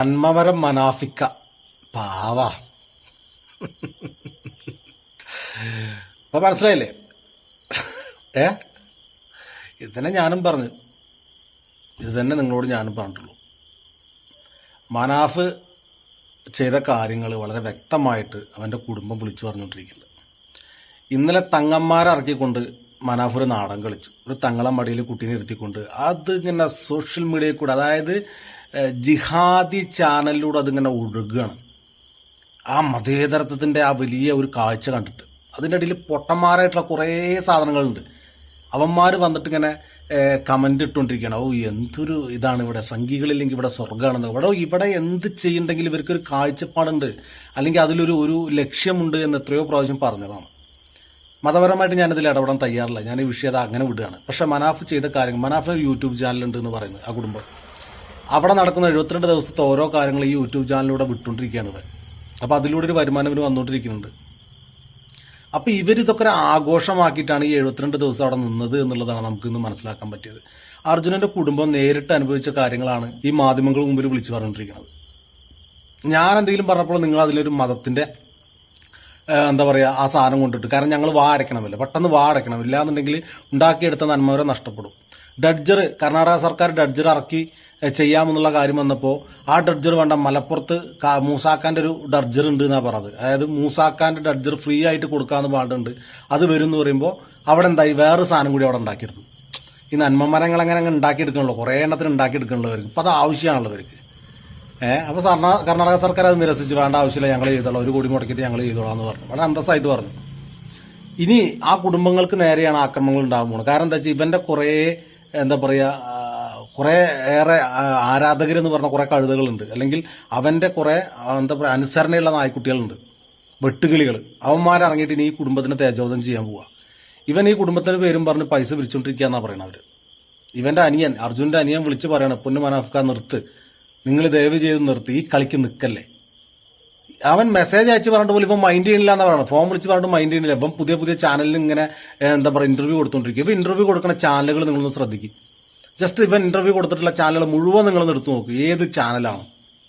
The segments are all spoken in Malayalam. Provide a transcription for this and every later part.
നന്മവരം മനാഫിക്ക. പാവ. അപ്പൊ മനസ്സിലായില്ലേ? ഏ? ഇത് തന്നെ ഞാനും പറഞ്ഞു. ഇത് തന്നെ നിങ്ങളോട് ഞാനും പറഞ്ഞിട്ടുള്ളൂ. മനാഫ് ചെയ്ത കാര്യങ്ങൾ വളരെ വ്യക്തമായിട്ട് അവന്റെ കുടുംബം വിളിച്ചു പറഞ്ഞുകൊണ്ടിരിക്കുന്നത് ഇന്നലെ തങ്ങന്മാരെ ഇറക്കിക്കൊണ്ട് മനാഫ് ഒരു നാടൻ കളിച്ചു. ഒരു തങ്ങളെ മടിയിൽ കുട്ടീനെ ഇരുത്തിക്കൊണ്ട്. അത് ഇങ്ങനെ സോഷ്യൽ മീഡിയയിൽ കൂടെ അതായത് ജിഹാദി ചാനലിലൂടെ അതിങ്ങനെ ഒഴുകുകയാണ് ആ മതേതരത്വത്തിന്റെ ആ വലിയ ഒരു കാഴ്ച കണ്ടിട്ട്. അതിന്റെ ഇടയിൽ പൊട്ടന്മാരായിട്ടുള്ള കുറേ സാധനങ്ങളുണ്ട്. അവന്മാർ വന്നിട്ട് ഇങ്ങനെ കമന്റ് ഇട്ടുകൊണ്ടിരിക്കുകയാണ് ഓ എന്തൊരു ഇതാണ് ഇവിടെ? സംഘികളില്ലെങ്കിൽ ഇവിടെ സ്വർഗമാണെന്ന് ഇവിടെ ഇവിടെ എന്ത് ചെയ്യണ്ടെങ്കിൽ ഇവർക്കൊരു കാഴ്ചപ്പാടുണ്ട്. അല്ലെങ്കിൽ അതിലൊരു ഒരു ലക്ഷ്യമുണ്ട് എന്ന് എത്രയോ പ്രാവശ്യം പറഞ്ഞതാണ്. മതപരമായിട്ട് ഞാനിതിൽ ഇടപെടാൻ തയ്യാറില്ല. ഞാൻ ഈ വിഷയം അത് അങ്ങനെ വിടുകയാണ്. പക്ഷെ മനാഫ് ചെയ്ത കാര്യങ്ങൾ മനാഫ് യൂട്യൂബ് ചാനലുണ്ട് എന്ന് പറയുന്നത് ആ കുടുംബം. അവിടെ നടക്കുന്ന എഴുപത്തിരണ്ട് ദിവസത്തെ ഓരോ കാര്യങ്ങൾ ഈ യൂട്യൂബ് ചാനലിലൂടെ വിട്ടുകൊണ്ടിരിക്കുകയാണ് അപ്പോൾ അതിലൂടെ ഒരു വരുമാനം ഇവർ വന്നുകൊണ്ടിരിക്കുന്നുണ്ട്. അപ്പോൾ ഇവരിതൊക്കെ ഒരു ആഘോഷമാക്കിയിട്ടാണ് ഈ എഴുപത്തിരണ്ട് ദിവസം അവിടെ നിന്നത് എന്നുള്ളതാണ് നമുക്ക് ഇന്ന് മനസ്സിലാക്കാൻ പറ്റിയത്. അർജുനന്റെ കുടുംബം നേരിട്ട് അനുഭവിച്ച കാര്യങ്ങളാണ് ഈ മാധ്യമങ്ങൾ മുമ്പിൽ വിളിച്ചു പറഞ്ഞുകൊണ്ടിരിക്കുന്നത്. ഞാൻ എന്തെങ്കിലും പറഞ്ഞപ്പോൾ നിങ്ങൾ അതിലൊരു മതത്തിന്റെ എന്താ പറയുക ആ സാധനം കൊണ്ടിട്ട് കാരണം ഞങ്ങൾ വാ അടയ്ക്കണമല്ലോ പെട്ടെന്ന് വാ അടയ്ക്കണം ഇല്ലാന്നുണ്ടെങ്കിൽ ഉണ്ടാക്കിയെടുത്ത നന്മവരെ നഷ്ടപ്പെടും. ഡഡ്ജർ കർണാടക സർക്കാർ ഡഡ്ജർ ഇറക്കി ചെയ്യാമെന്നുള്ള കാര്യം വന്നപ്പോൾ ആ ഡർജർ വേണ്ട മലപ്പുറത്ത് മൂസാക്കാന്റെ ഒരു ഡർജർ ഉണ്ട് എന്നാണ് പറഞ്ഞത്. അതായത് മൂസാക്കാന്റെ ഡർജർ ഫ്രീ ആയിട്ട് കൊടുക്കാന്ന് പാടുണ്ട് അത് വരും എന്ന് പറയുമ്പോൾ അവിടെ എന്തായി? വേറെ സാധനം കൂടി അവിടെ ഉണ്ടാക്കിയിരുന്നു ഈ നന്മമരങ്ങൾ അങ്ങനെ അങ്ങ് ഉണ്ടാക്കിയെടുക്കണല്ലോ. കുറേ എണ്ണത്തിന് ഉണ്ടാക്കിയെടുക്കണല്ലോ. ഇപ്പോൾ അത് ആവശ്യമാണല്ലോ അവർക്ക് ഏഹ് അപ്പോൾ കർണാടക സർക്കാർ അത് നിരസിച്ച്. വേണ്ട ആവശ്യമില്ല ഞങ്ങൾ ചെയ്തോളാം. ഒരു കോടി മുടക്കിയിട്ട് ഞങ്ങൾ ചെയ്തോളാം എന്ന് പറഞ്ഞു. വളരെ അന്തസ്സായിട്ട് പറഞ്ഞു. ഇനി ആ കുടുംബങ്ങൾക്ക് നേരെയാണ് ആക്രമണങ്ങൾ ഉണ്ടാകുമ്പോൾ കാരണം എന്താ വെച്ചാൽ ഇവന്റെ കുറേ എന്താ പറയാ ആ, കുറെ ഏറെ ആരാധകർ എന്ന് പറഞ്ഞ കുറെ കഴുതകളുണ്ട്. അല്ലെങ്കിൽ അവന്റെ കുറെ എന്താ പറയുക അനുസരണയുള്ള നായ്ക്കുട്ടികളുണ്ട്. വെട്ടുകിളികൾ. അവന്മാരിറങ്ങിയിട്ട് ഇനി ഈ കുടുംബത്തിന് തേജോധം ചെയ്യാൻ പോവാ. ഇവൻ ഈ കുടുംബത്തിന് പേരും പറഞ്ഞ് പൈസ പിരിച്ചുകൊണ്ടിരിക്കുക എന്നാണ് പറയുന്നത് അവർ. ഇവന്റെ അനിയൻ അർജുന്റെ അനിയൻ വിളിച്ച് പറയണം പൊന്നു മനാഫ്ക നിർത്ത്. നിങ്ങൾ ദയവ് ചെയ്ത് നിർത്തി. ഈ കളിക്ക് നിൽക്കല്ലേ. അവൻ മെസ്സേജ് അയച്ച് പറഞ്ഞിട്ട് പോലും ഇപ്പം മൈൻഡ് ചെയ്യണില്ല എന്ന് പറയണം ഫോം വിളിച്ച് പറഞ്ഞിട്ട് മൈൻഡ് ചെയ്യണില്ല. ഇപ്പം പുതിയ പുതിയ ചാനലിൽ ഇങ്ങനെ എന്താ പറയുക ഇന്റർവ്യൂ കൊടുത്തോണ്ടിരിക്കും. ഇപ്പം ഇന്റർവ്യൂ കൊടുക്കുന്ന ചാനലുകൾ നിങ്ങളൊന്ന് ശ്രദ്ധിക്കും. ജസ്റ്റ് ഇവൻ ഇന്റർവ്യൂ കൊടുത്തിട്ടുള്ള ചാനൽ മുഴുവൻ നിങ്ങൾ എടുത്തു നോക്ക്. ഏത് ചാനലാണ്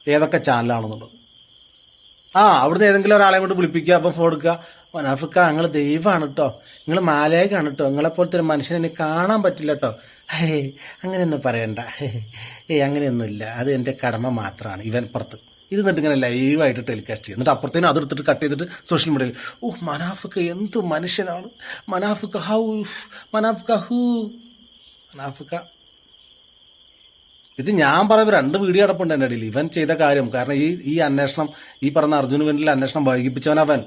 ഏതൊക്കെ ചാനലാണെന്നുള്ളത് ആ അവിടുന്ന് ഏതെങ്കിലും ഒരാളെ കൊണ്ട് വിളിപ്പിക്കുക അപ്പം ഫോൺ എടുക്കുക. മനാഫിക്ക നിങ്ങൾ ദൈവമാണ് കേട്ടോ നിങ്ങൾ മാലയകാണ് കേട്ടോ നിങ്ങളെ പോലത്തെ ഒരു മനുഷ്യനെ കാണാൻ പറ്റില്ല കേട്ടോ ഹേ അങ്ങനെയൊന്നും പറയണ്ട. ഏ അങ്ങനെയൊന്നുമില്ല. അത് എന്റെ കടമ മാത്രമാണ്. ഇവൻ പുറത്ത്. ഇത് എന്നിട്ട് ഇങ്ങനെ ലൈവായിട്ട് ടെലികാസ്റ്റ് ചെയ്യും. എന്നിട്ട് അപ്പുറത്തേനും അതെടുത്തിട്ട് കട്ട് ചെയ്തിട്ട് സോഷ്യൽ മീഡിയയിൽ ഓ മനാഫിക്ക എന്ത് മനുഷ്യനാണ്. മനാഫിക്ക ഹൗ മനാഫിക്ക ഹൂ. മനാഫിക്ക ഇത് ഞാൻ പറയുമ്പോൾ രണ്ട് വീഡിയോ അടപ്പുണ്ട് എന്റെ ഇടയിൽ. ഇവൻ ചെയ്ത കാര്യം. കാരണം ഈ ഈ അന്വേഷണം ഈ പറഞ്ഞ അർജുന് വേണ്ടി അന്വേഷണം വൈകിപ്പിച്ചവൻ അവൻ.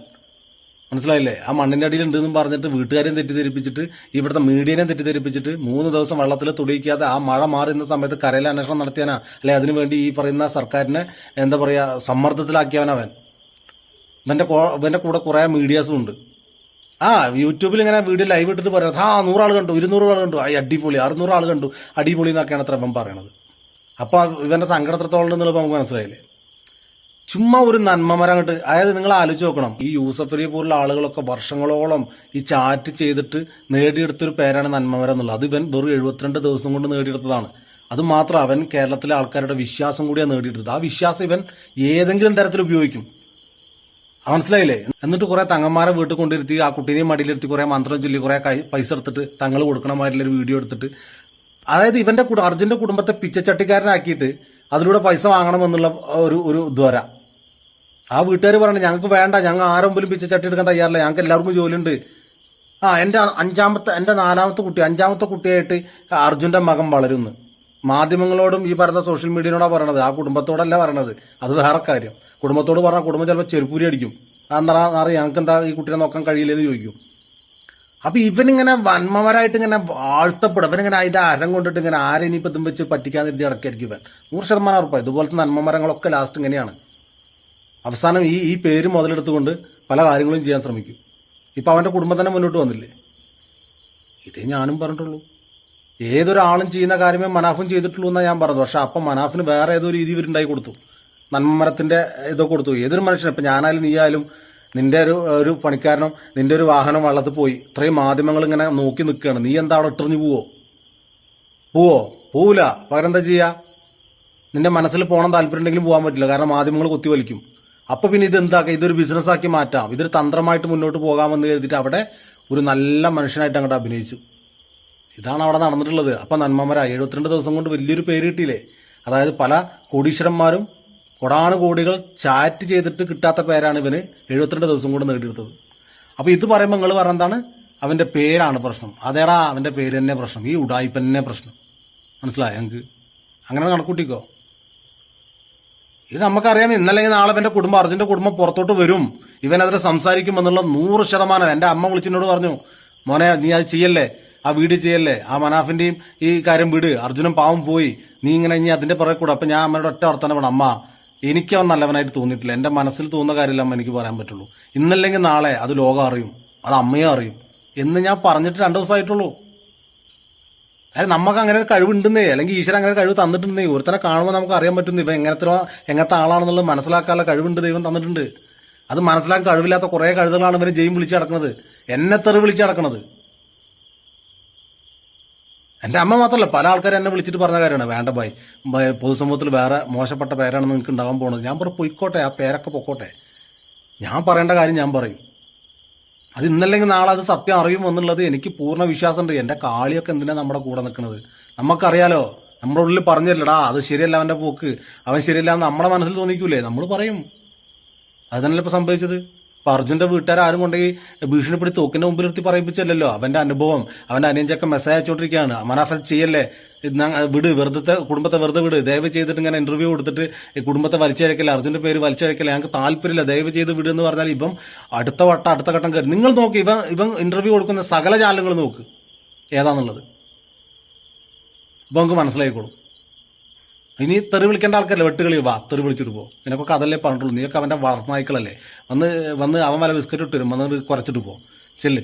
മനസ്സിലായില്ലേ? ആ മണ്ണിന്റെ അടിയിൽ ഉണ്ടെന്നും പറഞ്ഞിട്ട് വീട്ടുകാരെയും തെറ്റിദ്ധരിപ്പിച്ചിട്ട് ഇവിടുത്തെ മീഡിയനെയും തെറ്റിദ്ധരിപ്പിച്ചിട്ട് മൂന്ന് ദിവസം വെള്ളത്തിൽ തുടിക്കാതെ ആ മഴ മാറുന്ന സമയത്ത് കരയിലെ അന്വേഷണം നടത്തിയാനാ അല്ലെ അതിനുവേണ്ടി ഈ പറയുന്ന സർക്കാരിനെ എന്താ പറയാ സമ്മർദ്ദത്തിലാക്കിയവനവൻ ഇവന്റെ ഇവന്റെ കൂടെ കുറെ മീഡിയാസും ഉണ്ട്. ആ യൂട്യൂബിൽ ഇങ്ങനെ വീഡിയോ ലൈവ് ഇട്ടിട്ട് പറയാം ആ നൂറാൾ കണ്ടു ഇരുന്നൂറ് ആൾ കണ്ടു അടിപൊളി അറുന്നൂറ് ആൾ കണ്ടു അടിപൊളി എന്നൊക്കെയാണ് അത്ര പറയണത്. അപ്പൊ ഇവന്റെ സങ്കടം എത്രത്തോളം എന്നുള്ളത് നമുക്ക് മനസ്സിലായില്ലേ? ചുമ്മാ ഒരു നന്മമരം അങ്ങോട്ട് അതായത് നിങ്ങൾ ആലോചിച്ച് നോക്കണം. ഈ യൂസഫ് അലി പോലുള്ള ആളുകളൊക്കെ വർഷങ്ങളോളം ഈ ചാറ്റ് ചെയ്തിട്ട് നേടിയെടുത്തൊരു പേരാണ് നന്മമരം എന്നുള്ളത്. അത് ഇവൻ വെറും എഴുപത്തിരണ്ട് ദിവസം കൊണ്ട് നേടിയെടുത്തതാണ്. അത് മാത്രം അവൻ കേരളത്തിലെ ആൾക്കാരുടെ വിശ്വാസം കൂടിയാണ് നേടിയെടുത്തത്. ആ വിശ്വാസം ഇവൻ ഏതെങ്കിലും തരത്തിൽ ഉപയോഗിക്കും. മനസ്സിലായില്ലേ? എന്നിട്ട് കുറെ തങ്ങന്മാരെ വീട്ടിൽ കൊണ്ടിരുത്തി ആ കുട്ടീനെയും മടിയിലിരുത്തി കുറെ മന്ത്രം ചൊല്ലി കുറെ പൈസ എടുത്തിട്ട് തങ്ങൾ കൊടുക്കണമായിട്ടുള്ള ഒരു വീഡിയോ എടുത്തിട്ട് അതായത് ഇവന്റെ അർജുന്റെ കുടുംബത്തെ പിച്ചച്ചട്ടിക്കാരനാക്കിയിട്ട് അതിലൂടെ പൈസ വാങ്ങണമെന്നുള്ള ഒരു ഒരു ദ്വാര ആ വീട്ടുകാർ പറഞ്ഞു ഞങ്ങൾക്ക് വേണ്ട ഞങ്ങൾ ആരും പോലും പിച്ചച്ചട്ടി എടുക്കാൻ തയ്യാറില്ല ഞങ്ങൾക്ക് എല്ലാവർക്കും ജോലിയുണ്ട്. ആ എന്റെ അഞ്ചാമത്തെ എന്റെ നാലാമത്തെ കുട്ടി അഞ്ചാമത്തെ കുട്ടിയായിട്ട് അർജുന്റെ മകൻ വളരുന്നു. മാധ്യമങ്ങളോടും ഈ പറയുന്ന സോഷ്യൽ മീഡിയനോടാ പറയണത് ആ കുടുംബത്തോടല്ല പറയണത്. അത് വേറെ കാര്യം. കുടുംബത്തോട് പറഞ്ഞാൽ കുടുംബം ചിലപ്പോൾ ചെരുപ്പൂരി അടിക്കും. അതെന്താ അറിയാം ഞങ്ങൾക്ക് എന്താ ഈ കുട്ടീനെ നോക്കാൻ കഴിയില്ലെന്ന് ചോദിക്കും. അപ്പൊ ഇവനിങ്ങനെ വന്മവരായിട്ട് ഇങ്ങനെ വാഴ്ത്തപ്പെടും. അവനിങ്ങനെ അതിന്റെ അരം കൊണ്ടിട്ട് ഇങ്ങനെ ആരെ ഇനിയിപ്പോ ഇതും വെച്ച് പറ്റിക്കാതെ ഇരുത്തി അടക്കായിരിക്കും ഇവൻ. നൂറ് ശതമാനം ഉറപ്പാണ് ഇതുപോലത്തെ നന്മമരങ്ങളൊക്കെ ലാസ്റ്റ് ഇങ്ങനെയാണ്. അവസാനം ഈ ഈ പേര് മുതലെടുത്തുകൊണ്ട് പല കാര്യങ്ങളും ചെയ്യാൻ ശ്രമിക്കും. ഇപ്പൊ അവന്റെ കുടുംബം തന്നെ മുന്നോട്ട് വന്നില്ലേ? ഇതേ ഞാനും പറഞ്ഞിട്ടുള്ളൂ. ഏതൊരാളും ചെയ്യുന്ന കാര്യമേ മനാഫും ചെയ്തിട്ടുള്ളൂ എന്നാ ഞാൻ പറഞ്ഞത്. പക്ഷെ അപ്പം മനാഫിന് വേറെ ഏതോ രീതി ഇവരുണ്ടായി കൊടുത്തു. നന്മരത്തിന്റെ ഇതൊക്കെ കൊടുത്തു. ഏതൊരു മനുഷ്യനും ഇപ്പൊ ഞാനായാലും നീയായാലും നിന്റെ ഒരു ഒരു പണിക്കാരനും നിന്റെ ഒരു വാഹനം വള്ളത്തിൽ പോയി. ഇത്രയും മാധ്യമങ്ങൾ ഇങ്ങനെ നോക്കി നിൽക്കുകയാണ്. നീ എന്താ അവിടെ ഇട്ടെറിഞ്ഞു പോവോ? പോവോ? പോവില്ല പകരം എന്താ ചെയ്യാ? നിന്റെ മനസ്സിൽ പോകണം താല്പര്യം ഉണ്ടെങ്കിലും പോകാൻ പറ്റില്ല. കാരണം മാധ്യമങ്ങൾ കുത്തിവലിക്കും. അപ്പൊ പിന്നെ ഇത് എന്താക്കാം ഇതൊരു ബിസിനസ് ആക്കി മാറ്റാം. ഇതൊരു തന്ത്രമായിട്ട് മുന്നോട്ട് പോകാമെന്ന് കരുതിയിട്ട് അവിടെ ഒരു നല്ല മനുഷ്യനായിട്ട് അങ്ങോട്ട് അഭിനയിച്ചു. ഇതാണ് അവിടെ നടന്നിട്ടുള്ളത്. അപ്പൊ നന്മമര എഴുപത്തിരണ്ട് ദിവസം കൊണ്ട് വലിയൊരു പേര് കിട്ടിയില്ലേ? അതായത് പല കോടീശ്വരന്മാരും കോടാനുകോടികൾ ചാറ്റ് ചെയ്തിട്ട് കിട്ടാത്ത പേരാണ് ഇവന് എഴുപത്തിരണ്ട് ദിവസം കൊണ്ട് നേടിയെടുത്തത്. അപ്പൊ ഇത് പറയുമ്പോൾ നിങ്ങൾ പറഞ്ഞ എന്താണ്? അവന്റെ പേരാണ് പ്രശ്നം. അതേടാ അവന്റെ പേര് തന്നെ പ്രശ്നം. ഈ ഉടായ്പ തന്നെ പ്രശ്നം. മനസ്സിലായോ ഞങ്ങൾക്ക് അങ്ങനെ കണക്കൂട്ടിക്കോ ഇത് നമുക്കറിയാം ഇന്നല്ലെങ്കിൽ നാളെ എന്റെ കുടുംബം അർജുന്റെ കുടുംബം പുറത്തോട്ട് വരും. ഇവനെതിരെ സംസാരിക്കുമെന്നുള്ള നൂറ് ശതമാനം. എന്റെ അമ്മ വിളിച്ചിനോട് പറഞ്ഞു മോനെ നീ അത് ചെയ്യല്ലേ? ആ വീട് ചെയ്യല്ലേ? ആ മനാഫിന്റെയും ഈ കാര്യം വിട്. അർജുനും പാവം പോയി. നീ ഇങ്ങനെ ഇനി അതിന്റെ പുറകെ കൂടെ. അപ്പൊ ഞാൻ അമ്മയുടെ ഒറ്റ വർത്തനം വേണം അമ്മ എനിക്ക് അവൻ നല്ലവനായിട്ട് തോന്നിയിട്ടില്ല. എന്റെ മനസ്സിൽ തോന്നുന്ന കാര്യമില്ല അമ്മ എനിക്ക് പറയാൻ പറ്റുള്ളൂ. ഇന്നല്ലെങ്കിൽ നാളെ അത് ലോകം അറിയും അത് അമ്മയും അറിയും എന്ന് ഞാൻ പറഞ്ഞിട്ട് രണ്ടു ദിവസമായിട്ടുള്ളൂ. അതായത് നമുക്ക് അങ്ങനെ ഒരു കഴിവുണ്ടെന്നേ അല്ലെങ്കിൽ ഈശ്വരൻ അങ്ങനെ കഴിവ് തന്നിട്ടുണ്ടെന്നേ ഒരുത്തനെ കാണുമ്പോൾ നമുക്ക് അറിയാൻ പറ്റുന്നു ഇവ എങ്ങനത്തെ എങ്ങനത്തെ ആളാണെന്നുള്ളത് മനസ്സിലാക്കാനുള്ള കഴിവുണ്ട് ദൈവം തന്നിട്ടുണ്ട്. അത് മനസ്സിലാക്കാൻ കഴിവില്ലാത്ത കുറേ കഴുതകളാണ് ഇവരെ ജയിം വിളിച്ചു നടക്കുന്നത്. എന്നെ തെറി വിളിച്ചു നടക്കുന്നത്. എന്റെ അമ്മ മാത്രമല്ല പല ആൾക്കാരും എന്നെ വിളിച്ചിട്ട് പറഞ്ഞ കാര്യമാണ്. വേണ്ട ബായ് പൊതുസമൂഹത്തിൽ വേറെ മോശപ്പെട്ട പേരാണ് നിങ്ങൾക്ക് ഉണ്ടാവാൻ പോണത്. ഞാൻ പറഞ്ഞു പൊയ്ക്കോട്ടെ ആ പേരൊക്കെ പൊക്കോട്ടെ. ഞാൻ പറയേണ്ട കാര്യം ഞാൻ പറയും. അത് ഇന്നല്ലെങ്കിൽ നാളെ അത് സത്യം അറിയും എന്നുള്ളത് എനിക്ക് പൂർണ വിശ്വാസമുണ്ട്. എന്റെ കാളിയൊക്കെ എന്തിനാണ് നമ്മുടെ കൂടെ നിൽക്കുന്നത്? നമുക്കറിയാലോ നമ്മുടെ ഉള്ളിൽ പറഞ്ഞില്ലടാ അത് ശരിയല്ല അവന്റെ പോക്ക്. അവൻ ശരിയല്ല നമ്മുടെ മനസ്സിൽ തോന്നിക്കൂലേ? നമ്മൾ പറയും. അത് ഇപ്പോൾ ഇപ്പൊ സംഭവിച്ചത്? ഇപ്പൊ അർജുന്റെ വീട്ടുകാർ ആരും കൊണ്ടുപോയി ഭീഷണിപ്പെടുത്തി തോക്കിന്റെ മുമ്പിൽ നിർത്തി പറയിപ്പിച്ചല്ലോ അവന്റെ അനുഭവം അവന്റെ അനിയഞ്ചൊക്കെ മെസ്സേജ് അയച്ചുകൊണ്ടിരിക്കുകയാണ്. അമനാഫൽ ചെയ്യല്ലേ? വിട് വെറുതെ കുടുംബത്തെ വെറുതെ വിട്. ദയവ് ചെയ്തിട്ട് ഇങ്ങനെ ഇന്റർവ്യൂ കൊടുത്തിട്ട് കുടുംബത്തെ വലിച്ചയക്കല്ല അർജുന്റെ പേര് വലിച്ചയക്കല്ല ഞങ്ങൾക്ക് താല്പര്യമില്ല. ദയവ് ചെയ്ത് വിട് എന്ന് പറഞ്ഞാൽ ഇപ്പം അടുത്ത വട്ടം അടുത്ത ഘട്ടം കയറി. നിങ്ങൾ നോക്ക് ഇവ ഇവ ഇന്റർവ്യൂ കൊടുക്കുന്ന സകല ചാനലുകൾ നോക്ക്. ഏതാന്നുള്ളത്? ഇപ്പൊ നമുക്ക് മനസ്സിലായിക്കോളും. ഇനി തെറി വിളിക്കേണ്ട ആൾക്കാരല്ലേ? വെട്ടുകളി വാ തെറി വിളിച്ചിട്ട് പോ. നിനക്കൊക്കെ അതല്ലേ പറഞ്ഞിട്ടുള്ളൂ. നീയൊക്കെ അവന്റെ വളർന്നായ്ക്കളല്ലേ വന്ന് വന്ന് അവൻ വല ബിസ്ക്കറ്റ് ഇട്ട് തരും വന്ന് കുറച്ചിട്ട് പോ. ചെല്ല്.